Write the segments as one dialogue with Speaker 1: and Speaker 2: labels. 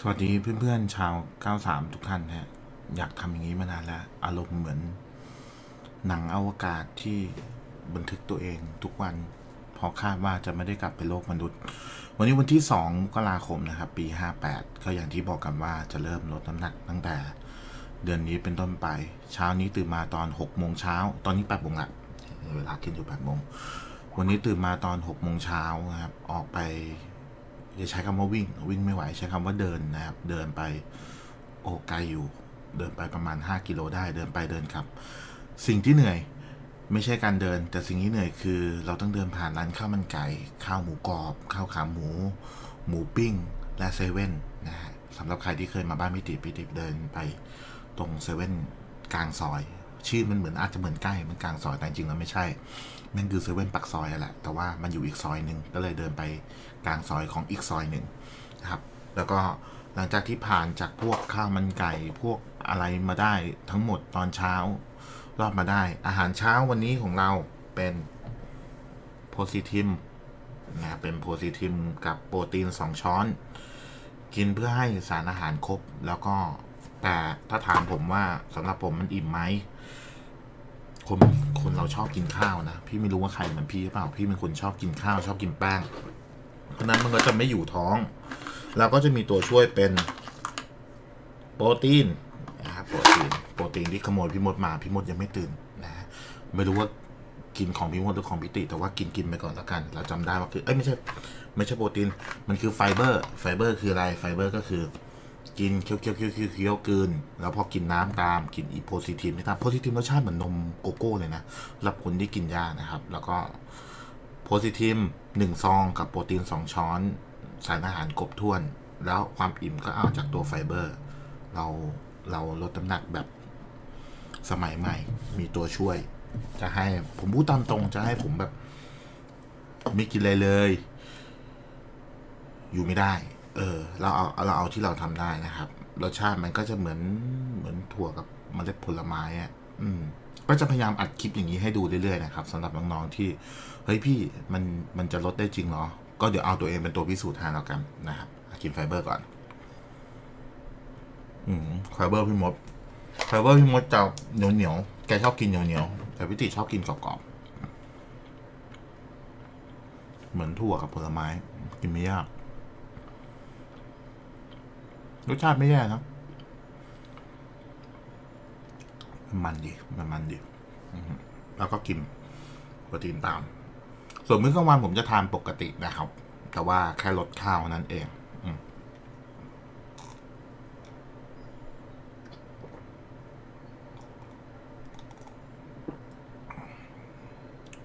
Speaker 1: สวัสดีเพื่อนๆชาว 93 ทุกท่านฮะอยากทำอย่างนี้มานานแล้ว อารมณ์เหมือน หนังอวกาศที่บันทึกตัวเองทุกวัน พอคาดว่าจะไม่ได้กลับไปโลกมนุษย์ วันนี้วันที่ 2 มกราคมนะครับ ปี 58 ก็อย่างที่บอกกันว่าจะเริ่มลดน้ำหนักตั้งแต่ เดือนนี้เป็นต้นไป เช้านี้ตื่นมาตอน6โมงเช้า ตอนนี้8โมงละเวลากินอยู่8โมงวันนี้ตื่นมาตอน6โมงเช้านะครับ ออกไป อย่าใช้คำว่าวิ่ง วิ่งไม่ไหวใช้คำว่าเดินนะครับ เดินไปโอ้ไกลอยู่ เดินไปประมาณ 5 กิโลได้เดินไปเดินครับ สิ่งที่เหนื่อยไม่ใช่การเดิน แต่สิ่งที่เหนื่อยคือ เราต้องเดินผ่านร้านข้าวมันไก่ข้าวหมูกรอบ ข้าวขาหมู หมูปิ้ง และเซเว่นนะฮะสำหรับใครที่เคยมาบ้านพิติพิติเดินไปตรงเซเว่นกลางซอย ชื่อมันเหมือนอาจจะเหมือนใกล้มันกลางซอยแต่จริงๆแล้วไม่ใช่นั่นคือเซเว่นปักซอยอะแหละ แต่ว่ามันอยู่อีกซอยหนึ่งก็เลยเดินไปกลางซอยของอีกซอยหนึ่งนะครับ แล้วก็หลังจากที่ผ่านจากพวกข้าวมันไก่พวกอะไรมาได้ทั้งหมดตอนเช้ารอดมาได้ อาหารเช้าวันนี้ของเราเป็นโพซิทิมนะเป็นโพซิทิมกับโปรตีน 2 ช้อน กินเพื่อให้สารอาหารครบ แล้วก็ แต่ถ้าถามผมว่าสำหรับผมมันอิ่มไหมคนคนเราชอบกินข้าวนะพี่ไม่รู้ว่าใครเหมือนพี่หรือเปล่าพี่เป็นคนชอบกินข้าวชอบกินแป้งเพราะนั้นมันก็จะไม่อยู่ท้องแล้วก็จะมีตัวช่วยเป็นโปรตีนนะครับโปรตีนโปรตีนที่ขโมยพี่มดมาพี่มดยังไม่ตื่นนะไม่รู้ว่ากินของพี่มดหรือของพิติแต่ว่ากินกินไปก่อนแล้วกัน เราจำได้ว่าคือเอ้ยไม่ใช่ไม่ใช่โปรตีนมันคือไฟเบอร์ไฟเบอร์คืออะไรไฟเบอร์ก็คือ กินเคี้ยวเคี้ยวเคี้ยวเคี้ยวเคี้ยวกลืนแล้วพอกินน้ำตามกินอีโพซิทีมนี่ตามโพซิทีมรสชาติเหมือนนมโกโก้เลยนะสำหรับคนที่กินยานะครับ แล้วก็โพซิทีมหนึ่งซองกับโปรตีนสองช้อน สารอาหารครบถ้วน แล้วความอิ่มก็เอาจากตัวไฟเบอร์ เราเราลดน้ำหนักแบบสมัยใหม่ มีตัวช่วย จะให้ผมพูดตามตรงจะให้ผมแบบ ไม่กินอะไรเลย อยู่ไม่ได้ เออ เราเอาเราเอาที่เราทำได้นะครับ รสชาติมันก็จะเหมือนเหมือนถั่วกับเมล็ดผลไม้อะอืม ก็จะพยายามอัดคลิปอย่างนี้ให้ดูเรื่อยๆนะครับสำหรับน้องๆที่ เฮ้ยพี่มันมันจะลดได้จริงเหรอ ก็เดี๋ยวเอาตัวเองเป็นตัวพิสูจน์แทนแล้วกันนะครับกินไฟเบอร์ก่อน อืมไฟเบอร์พี่มดไฟเบอร์พี่มดจะเหนียวเหนียวๆแกชอบกินเหนียวเหนียวๆแต่พิติชอบกินกรอบๆเหมือนถั่วกับผลไม้ กินไม่ยาก รสชาติไม่แย่นะมันดีมันมันดีแล้วก็กินโปรตีนตาม ส่วนมื้อกลางวันผมจะทานปกตินะครับ แต่ว่าแค่ลดข้าวนั่นเองอม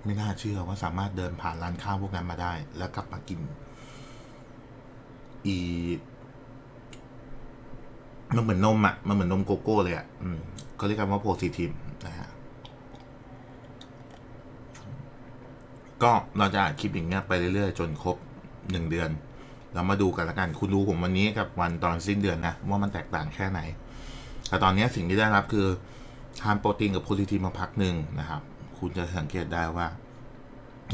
Speaker 1: ไม่น่าเชื่อว่าสามารถเดินผ่านร้านข้าวพวกนั้นมาได้ แล้วกลับมากิน อี มันเหมือนนมอะ มันเหมือนนมโกโก้เลยอะอเขาเรียกกันว่าโพซิทีมนะฮะ ก็เราจะอัดคลิปอย่างเงี้ยไปเรื่อยๆ จนครบหนึ่งเดือน เรามาดูกันละกัน คุณดูผมวันนี้กับวันตอนสิ้นเดือนนะ ว่ามันแตกต่างแค่ไหน แต่ตอนนี้สิ่งที่ได้รับคือทานโปรตีนกับโพลิทีนมาพักหนึ่งนะครับ คุณจะสังเกตได้ว่า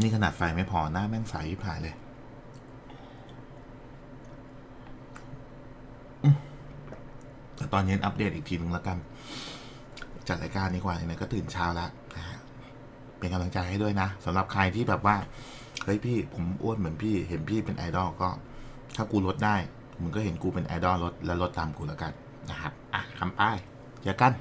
Speaker 1: นี่ขนาดไฟไม่พอหน้าแม่งใสผ่ายเลย ตอนเย็นอัปเดตอีกทีนึงแล้วกัน จัดรายการดีกว่าไหนๆก็ตื่นเช้าแล้วนะฮะเป็นกำลังใจให้ด้วยนะสำหรับใครที่แบบว่าเฮ้ยพี่ผมอ้วนเหมือนพี่ เห็นพี่เป็นไอดอลก็ ถ้ากูลดได้มึงก็เห็นกูเป็นไอดอลลดแล้วลดตามกูแล้วกันนะครับอะคำป้ายเจอกัน